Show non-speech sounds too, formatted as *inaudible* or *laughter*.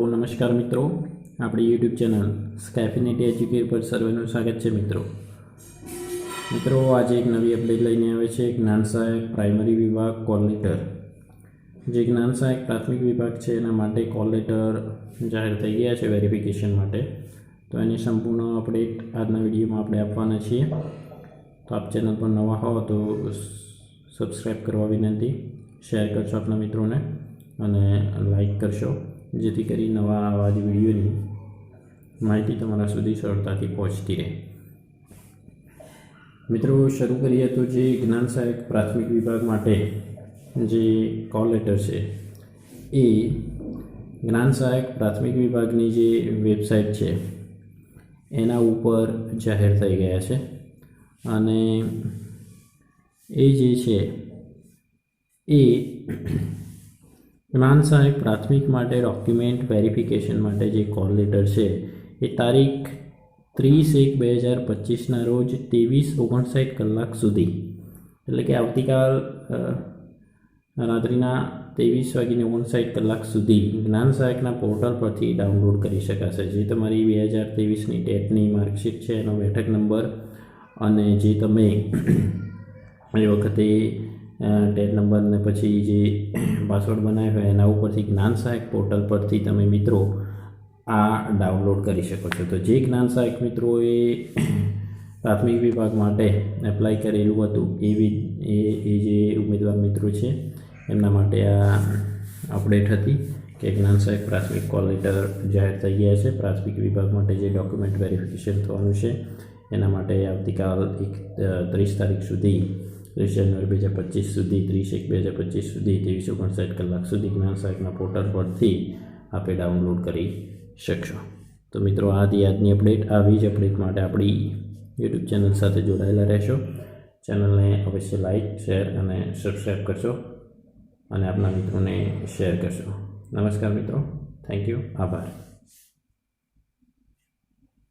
તો નમસ્કાર મિત્રો, આપણી યુટ્યુબ ચેનલ સ્કેફિનેટી એજ્યુકેટ પર સર્વેનું સ્વાગત છે મિત્રો. મિત્રો, આજે એક નવી અપડેટ લઈને આવે છે. જ્ઞાન સહાયક પ્રાઇમરી વિભાગ કોલ લેટર જે જ્ઞાન સહાયક પ્રાથમિક વિભાગ છે, એના માટે કોલ લેટર જાહેર થઈ ગયા છે વેરિફિકેશન માટે. તો એની સંપૂર્ણ અપડેટ આજના વિડીયોમાં આપણે આપવાના છીએ. તો આપ ચેનલ પર નવા હો તો સબસ્ક્રાઈબ કરવા વિનંતી. શેર કરશો આપણા મિત્રોને અને લાઈક કરશો જેથી કરી નવા આવા જ વિડીયોની માહિતી તમારા સુધી સરળતાથી પહોંચતી રહે. મિત્રો, શરૂ કરીએ તો જે જ્ઞાન સહાયક પ્રાથમિક વિભાગ માટે જે કોલ લેટર છે, એ જ્ઞાન સહાયક પ્રાથમિક વિભાગની જે વેબસાઇટ છે, એના ઉપર જાહેર થઈ ગયા છે. અને એ જે છે, એ જ્ઞાન સહાયક પ્રાથમિક માટે ડોક્યુમેન્ટ વેરિફિકેશન માટે જે કોલ લેટર છે, એ તારીખ ત્રીસ એક બે હજાર પચીસના રોજ ત્રેવીસ ઓગણસાઠ કલાક સુધી. એટલે કે આવતીકાલ રાત્રિના ત્રેવીસ વાગીને ઓગણસાઠ કલાક સુધી જ્ઞાન સહાયકના પોર્ટલ પરથી ડાઉનલોડ કરી શકાશે. જે તમારી બે હજાર ત્રેવીસની ટેટની માર્કશીટ છે, એનો બેઠક નંબર અને જે તમે એ વખતે ટેટ નંબર ને પછી જે *clears throat* પાસવર્ડ બનાવ્યો હોય એના ઉપરથી જ્ઞાન સહાયક પોર્ટલ પરથી તમે મિત્રો આ ડાઉનલોડ કરી શકો છો. તો જે જ્ઞાન સહાયક મિત્રોએ પ્રાથમિક વિભાગ માટે એપ્લાય કરેલું હતું, એવી એ એ જે ઉમેદવાર મિત્રો છે, એમના માટે આ અપડેટ હતી કે જ્ઞાન સાહેબ પ્રાથમિક કોલ લેટર જાહેર થઈ ગયા છે. પ્રાથમિક વિભાગ માટે જે ડોક્યુમેન્ટ વેરિફિકેશન થવાનું છે, એના માટે આવતીકાલ એક ત્રીસ તારીખ સુધી ત્રીસ જાન્યુઆરી બે હજાર પચીસ સુધી, ત્રીસ એક બે હજાર પચીસ સુધી, ત્રેવીસ ઓગણસાઠ કલાક સુધી જ્ઞાન સાહેબના પોર્ટલ પરથી આપે ડાઉનલોડ કરી શકશો. તો મિત્રો, આ હતી આજની અપડેટ આવી જ અપડેટ માટે આપણી યુટ્યુબ ચેનલ સાથે જોડાયેલા રહેશો. ચેનલને અવશ્ય લાઇક શેર અને સબસ્ક્રાઈબ કરશો અને આપના મિત્રોને શેર કરશો. નમસ્કાર મિત્રો. થેન્ક યુ આભાર.